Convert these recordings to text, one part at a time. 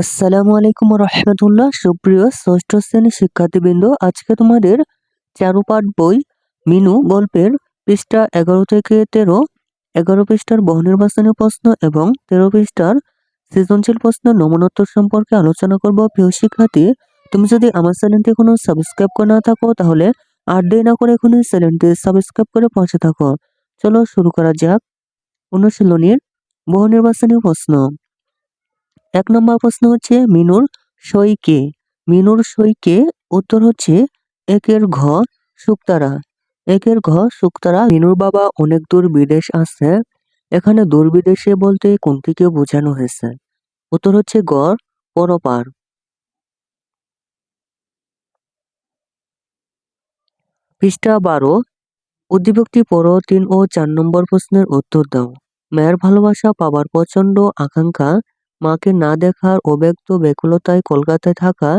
আসসালামু আলাইকুম রহমতুল্লাহ। সুপ্রিয় ষষ্ঠ শ্রেণির শিক্ষার্থীবৃন্দ, আজকে তোমাদের চারুপাঠ বই মিনু গল্পের পৃষ্ঠা এগারো থেকে তেরো, এগারো পৃষ্ঠার বহুনির্বাচনী প্রশ্ন এবং তেরো পৃষ্ঠার সৃজনশীল প্রশ্ন নমনোত্তর সম্পর্কে আলোচনা করব। প্রিয় শিক্ষার্থী, তুমি যদি আমার চ্যানেলটি এখনও সাবস্ক্রাইব করে না থাকো, তাহলে আর দেরি না করে এখনই চ্যানেলটি সাবস্ক্রাইব করে পৌঁছে থাকো। চলো শুরু করা যাক। অনুশীলনীর বহুনির্বাচনী প্রশ্ন। এক নম্বর প্রশ্ন হচ্ছে মিনুর সই মিনুর সই উত্তর হচ্ছে একের ঘ শুক্তারা। একের ঘ শুক্তারা মিনুর বাবা অনেক দূর বিদেশ আছে এখানে দূর বিদেশে বলতে কোনটিকে বোঝানো হয়েছে। উত্তর হচ্ছে গড়, পরপার। পৃষ্ঠা বারো, উদ্দীপকটি পর তিন ও চার নম্বর প্রশ্নের উত্তর দাও। মায়ের ভালোবাসা পাবার প্রচণ্ড আকাঙ্ক্ষা মাকে না দেখার অব্যক্ত ব্যাকুলতায় কলকাতায় থাকা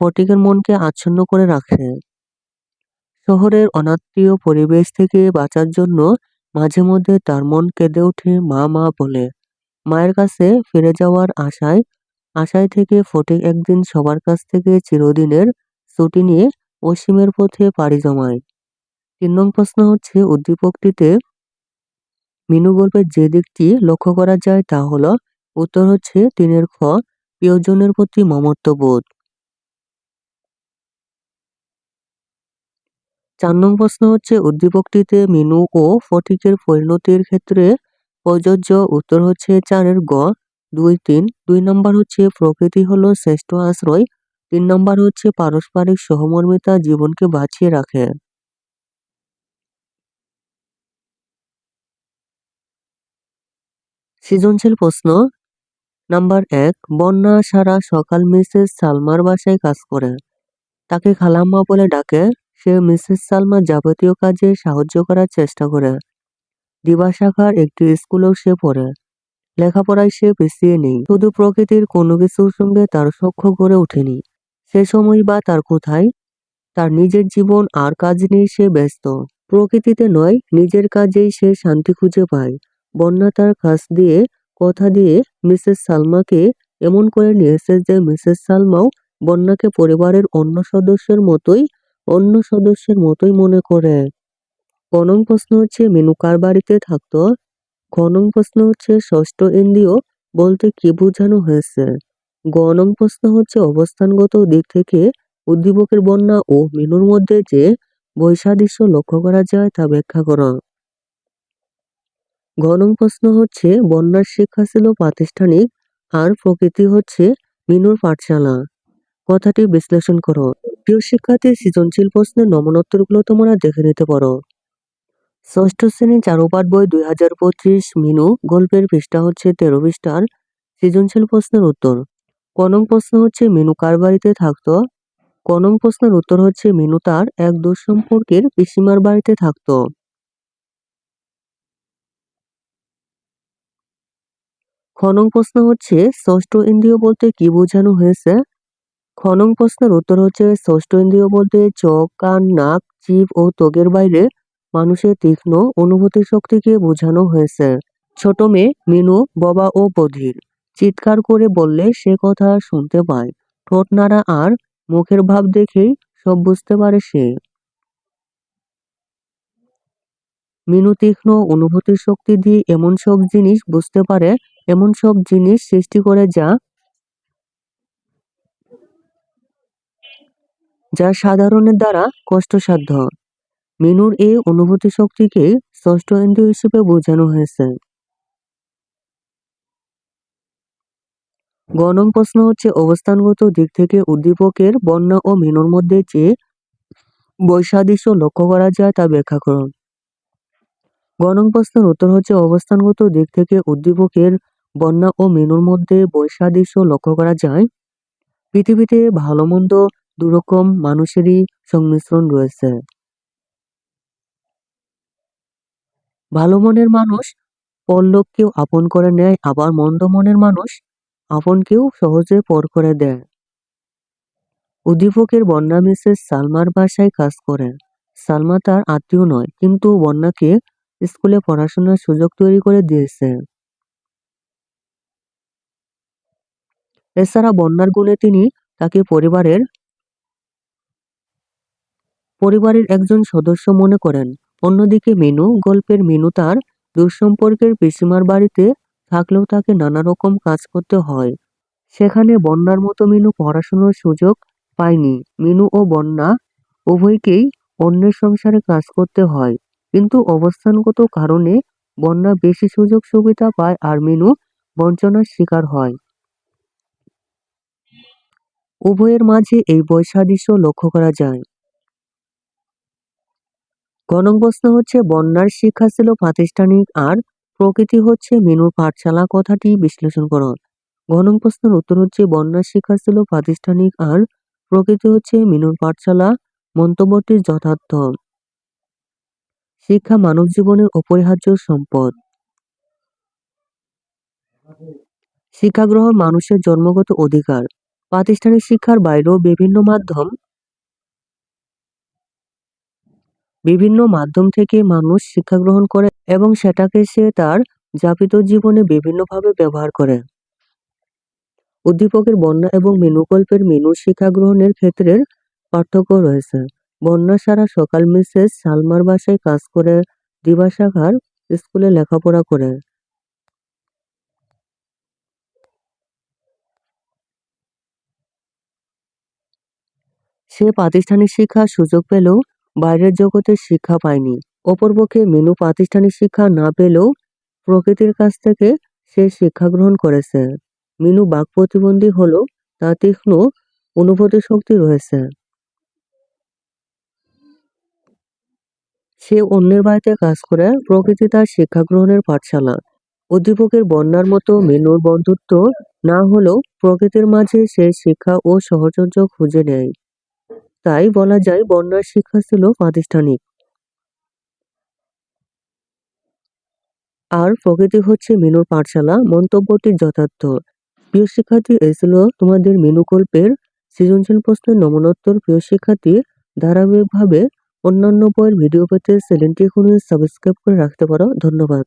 ফটিকের মনকে আচ্ছন্ন করে রাখে। শহরের অনাত্মীয় পরিবেশ থেকে বাঁচার জন্য মাঝে মধ্যে তার মন কেঁদে ওঠে মা মা বলে। মায়ের কাছে ফিরে যাওয়ার আশায় আশায় থেকে ফটিক একদিন সবার কাছ থেকে চিরদিনের ছুটি নিয়ে অসীমের পথে পাড়ি জমায়। তিন নং প্রশ্ন হচ্ছে উদ্দীপকটিতে মিনু গল্পের যে দিকটি লক্ষ্য করা যায় তা হলো উত্তর হচ্ছে তিনের খ, প্রিয়জনের প্রতি মমত্ববোধ। চার নং প্রশ্ন হচ্ছে, উদ্দীপকটিতে মিনু ও ফটিকের পরিণতির ক্ষেত্রে প্রযোজ্য উত্তর হচ্ছে চারের গ, দুই তিন। দুই নম্বর হচ্ছে, প্রকৃতি হলো শ্রেষ্ঠ আশ্রয়। তিন নম্বর হচ্ছে, পারস্পরিক সহমর্মিতা জীবনকে বাঁচিয়ে রাখে। সৃজনশীল প্রশ্ন নাম্বার এক, বন্যা সারা সকাল মিসেস সালমার বাসায় কাজ করে। তাকে খালাম্মা বলে ডাকে। সে মিসেস সালমা যাবতীয় কাজে সাহায্য করার চেষ্টা করে। দিবা শাখার একটি স্কুলেও সে পড়ে। লেখাপড়ায় সে পিছিয়ে নেই। শুধু প্রকৃতির কোনো কিছুর সঙ্গে তার সখ্য গড়ে ওঠেনি। সে সময় বা তার কোথায়? তার নিজের জীবন আর কাজ নিয়ে সে ব্যস্ত। প্রকৃতিতে নয়, নিজের কাজেই সে শান্তি খুঁজে পায়। বন্যা তার কাছ দিয়ে কথা দিয়ে মিসেস সালমাকে এমন করে নিয়েছে যে মিসেস সালমাও বন্যাকে পরিবারের অন্য সদস্যের মতোই, অন্য সদস্যের মতোই মনে করে। কনং প্রশ্ন হচ্ছে, মেনু কার বাড়িতে থাকতো? খনং প্রশ্ন হচ্ছে, ষষ্ঠ ইন্দ্রিয় বলতে কি বোঝানো হয়েছে? গণং প্রশ্ন হচ্ছে, অবস্থানগত দিক থেকে উদ্দীপকের বন্যা ও মেনুর মধ্যে যে বৈসাদৃশ্য লক্ষ্য করা যায় তা ব্যাখ্যা করো। গণং প্রশ্ন হচ্ছে, বন্যার শিক্ষা ছিল প্রাতিষ্ঠানিক আর প্রকৃতি হচ্ছে মিনুর পাঠশালা। কথাটি বিশ্লেষণ করো। প্রিয় শিক্ষার্থী, সৃজনশীল প্রশ্নের নমনোত্তরগুলো তোমরা দেখে নিতে পারো। ষষ্ঠ শ্রেণি চারুপাঠ বই দুই হাজার পঁচিশ, মিনু, গল্পের পৃষ্ঠা হচ্ছে তেরো পৃষ্ঠার সৃজনশীল প্রশ্নের উত্তর। কনম প্রশ্ন হচ্ছে, মিনু কার বাড়িতে থাকতো? কনম প্রশ্নের উত্তর হচ্ছে, মিনু তার এক দুঃসম্পর্কের পিসিমার বাড়িতে থাকতো। খনং প্রশ্ন হচ্ছে, ষষ্ঠ ইন্দ্রিয় বলতে কি বোঝানো হয়েছে? খনং প্রশ্নের উত্তর হচ্ছে, ষষ্ঠ ইন্দ্রিয় বলতে চোখ, কান, নাক জীব ও ত্বকের বাইরে মানুষের তীক্ষ্ণ অনুভূতি শক্তিকে বোঝানো হয়েছে। ছোট মেয়ে মিনু, ববা ও বধির। চিৎকার করে বললে সে কথা শুনতে পায়। ঠোঁট নাড়া আর মুখের ভাব দেখেই সব বুঝতে পারে সে। মিনু তীক্ষ্ণ অনুভূতির শক্তি দিয়ে এমন সব জিনিস বুঝতে পারে এমন সব জিনিস সৃষ্টি করে যা যা সাধারণের দ্বারা কষ্টসাধ্য। মিনুর এই অনুভূতি শক্তিকে ষষ্ঠ ইন্দ্রিয় হিসেবে বোঝানো হয়েছে। গণং প্রশ্ন হচ্ছে, অবস্থানগত দিক থেকে উদ্দীপকের বন্যা ও মিনুর মধ্যে যে বৈসাদৃশ্য লক্ষ্য করা যায় তা ব্যাখ্যা করুন। গণং প্রশ্নের উত্তর হচ্ছে, অবস্থানগত দিক থেকে উদ্দীপকের বন্যা ও মেনুর মধ্যে বৈসাদৃশ্য লক্ষ্য করা যায়। পৃথিবীতে ভালো মন্দ দুরকম মানুষেরই সংমিশ্রণ রয়েছে। ভালো মনের মানুষ পরলোককেও আপন করে নেয়, আবার মন্দ মনের মানুষ আপনকেও সহজে পর করে দেয়। উদ্দীপকের বন্যা মিসেস সালমার বাসায় কাজ করে। সালমা তার আত্মীয় নয়, কিন্তু বন্যাকে স্কুলে পড়াশোনার সুযোগ তৈরি করে দিয়েছে। এছাড়া বন্যার গুণে তিনি তাকে পরিবারের পরিবারের একজন সদস্য মনে করেন। অন্যদিকে মিনু গল্পের মিনু তার দুঃসম্পর্কের পিসিমার বাড়িতে থাকলেও তাকে নানা রকম কাজ করতে হয়। সেখানে বন্যার মতো মিনু পড়াশোনার সুযোগ পায়নি। মিনু ও বন্যা উভয়কেই অন্যের সংসারে কাজ করতে হয়। কিন্তু অবস্থানগত কারণে বন্যা বেশি সুযোগ সুবিধা পায় আর মিনু বঞ্চনার শিকার হয়। উভয়ের মাঝে এই বৈসাদৃশ্য লক্ষ্য করা যায়। গণক প্রশ্ন হচ্ছে বন্যার শিক্ষা ছিল প্রাতিষ্ঠানিক, আর প্রকৃতি হচ্ছে মিনুর পাঠশালা কথাটি বিশ্লেষণ করো। গণক প্রশ্নের উত্তর হচ্ছে বন্যার শিক্ষা ছিল প্রাতিষ্ঠানিক, আর প্রকৃতি হচ্ছে মিনুর পাঠশালা মন্তব্যটির যথার্থ। শিক্ষা মানব জীবনের অপরিহার্য সম্পদ। শিক্ষা গ্রহণ মানুষের জন্মগত অধিকার। প্রাতিষ্ঠানিক শিক্ষার বাইরেও বিভিন্ন মাধ্যম বিভিন্ন মাধ্যম থেকে মানুষ শিক্ষা গ্রহণ করে এবং সেটাকে সে তার যাপিত জীবনে বিভিন্নভাবে ব্যবহার করে। উদ্দীপকের বন্যা এবং মেনু গল্পের মেনু শিক্ষা গ্রহণের ক্ষেত্রের পার্থক্য রয়েছে। বন্যা সারা সকাল মিসেস সালমার বাসায় কাজ করে দিবাসাখার স্কুলে লেখাপড়া করে। সে প্রাতিষ্ঠানিক শিক্ষার সুযোগ পেলেও বাইরের জগতের শিক্ষা পায়নি। অপরপক্ষে মিনু প্রাতিষ্ঠানিক শিক্ষা না পেলেও প্রকৃতির কাছ থেকে সে শিক্ষা গ্রহণ করেছে। মিনু বাক প্রতিবন্ধী হলেও তার তীক্ষ্ণ অনুভূতি শক্তি রয়েছে। সে অন্যের বাড়িতে কাজ করে প্রকৃতি তার শিক্ষা গ্রহণের পাঠশালা। উদ্দীপকের বন্যার মতো মেনুর বন্ধুত্ব না হলেও প্রকৃতির মাঝে সে শিক্ষা ও সহচর্য খুঁজে নেয়। তাই বলা যায় বন্যার শিক্ষা ছিল প্রাতিষ্ঠানিক। আর প্রকৃতি হচ্ছে মিনুর পাঠশালা, মন্তব্যটি যথার্থ। প্রিয় শিক্ষার্থী, এই ছিল তোমাদের মিনু গল্পের সৃজনশীল প্রশ্নের নমনোত্তর। প্রিয় শিক্ষার্থী, ধারাবাহিকভাবে অন্যান্য বইয়ের ভিডিও পেতে চ্যানেলটি এখনই সাবস্ক্রাইব করে রাখতে পারো। ধন্যবাদ।